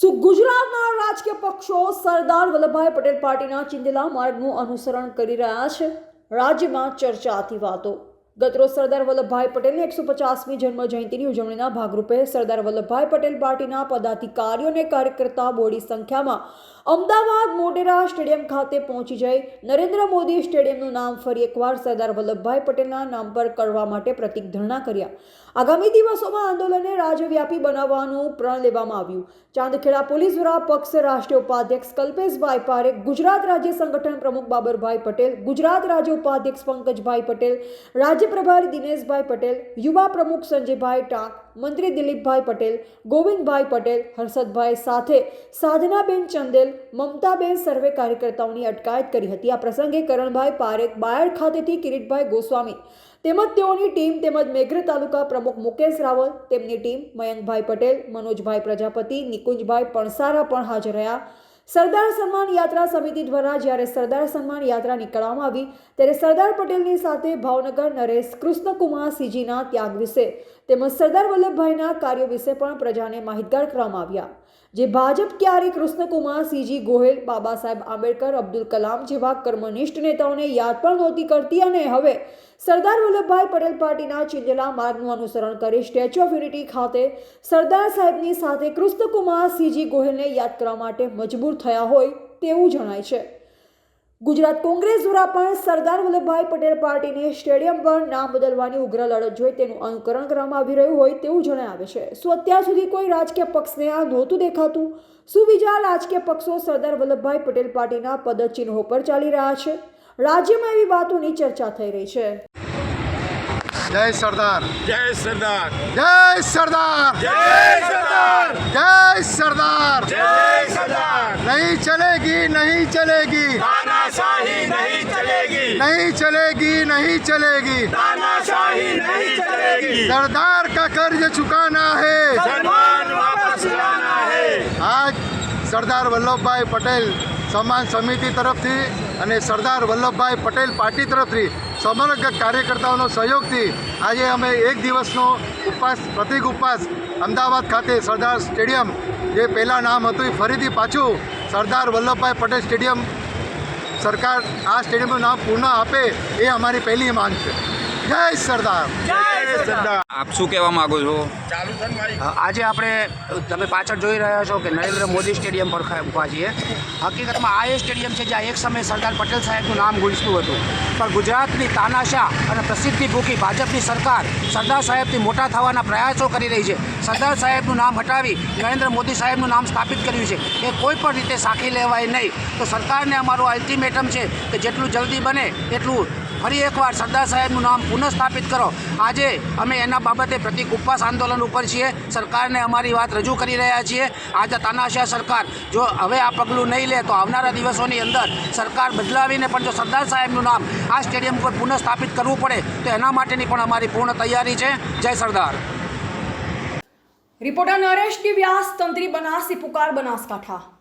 શું ગુજરાતના રાજકીય પક્ષો સરદાર વલ્લભભાઈ પટેલ પાર્ટીના ચિંદેલા માર્ગનું અનુસરણ કરી રહ્યા છે? રાજ્યમાં ચર્ચાતી વાતો. ગતરોજ સરદાર વલ્લભભાઈ પટેલની એકસો પચાસમી જન્મ જયંતિની ઉજવણીના ભાગરૂપે સરદાર વલ્લભભાઈ પટેલ પાર્ટીના પદાધિકારીઓ અને કાર્યકર્તા બોડી સંખ્યામાં અમદાવાદ મોટેરા સ્ટેડિયમ ખાતે પહોંચી જઈ નરેન્દ્ર મોદી સ્ટેડિયમનું નામ ફરી એકવાર સરદાર વલ્લભભાઈ પટેલના નામ પર કરવા માટે પ્રતિક ધરણા કર્યા. આગામી દિવસોમાં આંદોલનને રાજ્યવ્યાપી બનાવવાનું પ્રણ લેવામાં આવ્યું. ચાંદખેડા પોલીસ વડા પક્ષ રાષ્ટ્રીય ઉપાધ્યક્ષ કલ્પેશભાઈ પારેખ, ગુજરાત રાજ્ય સંગઠન પ્રમુખ બાબરભાઈ પટેલ, ગુજરાત રાજ્ય ઉપાધ્યક્ષ પંકજભાઈ પટેલ, રાજ્ય પ્રભારી દિનેશભાઈ પટેલ યુવા પ્રમુખ સંજયભાઈ ટાંક મંત્રી દિલીપભાઈ પટેલ ગોવિંદભાઈ પટેલ હર્ષદભાઈ સાથે સાધનાબેન ચંદેલ મમતાબેન સર્વે કાર્યકર્તાઓની અટકાયત કરી હતી આ પ્રસંગે કરણભાઈ પારેખ બાયડ ખાતેથી કિરીટભાઈ ગોસ્વામી તેમજ તેઓની ટીમ તેમજ મેઘર તાલુકા પ્રમુખ મુકેશ રાવલ, તેમની ટીમ મયંકભાઈ પટેલ, મનોજભાઈ પ્રજાપતિ, નિકુંજભાઈ પણસારા પણ હાજર રહ્યા. સરદાર સન્માન યાત્રા સમિતિ દ્વારા જ્યારે સરદાર સન્માન યાત્રા નીકળવામાં આવી, ત્યારે સરદાર પટેલની સાથે ભાવનગર નરેશ કૃષ્ણકુમાર સિંહજીના ત્યાગ વિશે તેમજ સરદાર વલ્લભભાઈના કાર્યો વિશે પણ પ્રજાને માહિતગાર કરવામાં આવ્યા. જે ભાજપ ક્યારે કૃષ્ણકુમાર સીજી ગોહેલ, બાબા સાહેબ આંબેડકર, અબ્દુલ કલામ જેવા કર્મનિષ્ઠ નેતાઓને યાદ પણ નહોતી કરતી અને હવે સરદાર વલ્લભભાઈ પટેલ પાર્ટીના ચિંજેલા માર્ગનું અનુસરણ કરી સ્ટેચ્યુ ઓફ યુનિટી ખાતે સરદાર સાહેબની સાથે કૃષ્ણકુમાર સીજી ગોહિલને યાદ કરવા માટે મજબૂર થયા હોય તેવું જણાય છે. ગુજરાત કોંગ્રેસ દ્વારા પણ સરદાર વલ્લભભાઈ પટેલ પાર્ટીની સ્ટેડિયમ પર નામ બદલવાની ઉગ્ર લડત જોઈ તેનું અનુકરણ કરવામાં આવી રહ્યું હોય તેવું જણાવે છે. શું અત્યાર સુધી કોઈ રાજકીય પક્ષને આ નહોતું દેખાતું? શું બીજા રાજકીય પક્ષો સરદાર વલ્લભભાઈ પટેલ પાર્ટીના પદચિહ્નો પર ચાલી રહ્યા છે? રાજ્યમાં એવી વાતોની ચર્ચા થઈ રહી છે. જય સરદાર. જય સરદાર. જય સરદાર. જય સરદાર. જય સરદાર. જય સરદાર નહીં ચલેગી નહીં ચલેગી तानाशाही नहीं चलेगी नहीं चलेगी नहीं चलेगी तानाशाही नहीं चलेगी सरदार का कर्ज चुकाना है सम्मान वापस लाना है આજ સરદાર વલ્લભભાઈ પટેલ સન્માન સમિતિ તરફથી અને સરદાર વલ્લભભાઈ પટેલ પાર્ટી તરફથી સમગ્ર કાર્યકર્તાઓનો સહયોગથી આજે અમે એક દિવસનો ઉપવાસ પ્રતિક ઉપવાસ અમદાવાદ ખાતે સરદાર સ્ટેડિયમ જે પહેલાં નામ હતું એ ફરીથી પાછું સરદાર વલ્લભભાઈ પટેલ સ્ટેડિયમ સરકાર આ સ્ટેડિયમનું નામ પૂર્ણ આપે એ અમારી પહેલી માંગ છે. જય સરદાર. જય સરદાર. આપ શું કહેવા માંગો છો? આજે આપણે તમે પાછળ જોઈ રહ્યા છો કે નરેન્દ્ર મોદી સ્ટેડિયમ પર ઊભા ઊભા છીએ. હકીકતમાં આ એ સ્ટેડિયમ છે જ્યાં એક સમયે સરદાર પટેલ સાહેબનું નામ ગુંજતું હતું. પણ ગુજરાતની તાનાશા અને પ્રસિદ્ધિ ભૂખી ભાજપની સરકાર સરદાર સાહેબથી મોટા થવાના પ્રયાસો કરી રહી છે. સરદાર સાહેબનું નામ હટાવી નરેન્દ્ર મોદી સાહેબનું નામ સ્થાપિત કર્યું છે. એ કોઈ પણ રીતે સાખી લેવાય નહીં. તો સરકારને અમારું અલ્ટિમેટમ છે કે જેટલું જલ્દી બને એટલું ફરી એકવાર સરદાર સાહેબનું નામ પુનઃસ્થાપિત કરો. આજે અમે એના બાબતે પ્રતિક ઉપવાસ આંદોલન ઉપર છીએ. સરકારને અમારી વાત રજૂ કરી રહ્યા છીએ. આજે તાનાશાહ સરકાર. જો હવે આ પગલું નહીં લે તો આવનારા દિવસોની અંદર સરકાર બદલાવીને પણ જો સરદાર સાહેબનું નામ આ સ્ટેડિયમ પર પુનઃસ્થાપિત કરવું પડે, તો એના માટેની પણ અમારી પૂર્ણ તૈયારી છે. જય સરદાર. રિપોર્ટર નરેશ વ્યાસ તંત્રી બનાસી, પુકાર બનાસકાંઠા.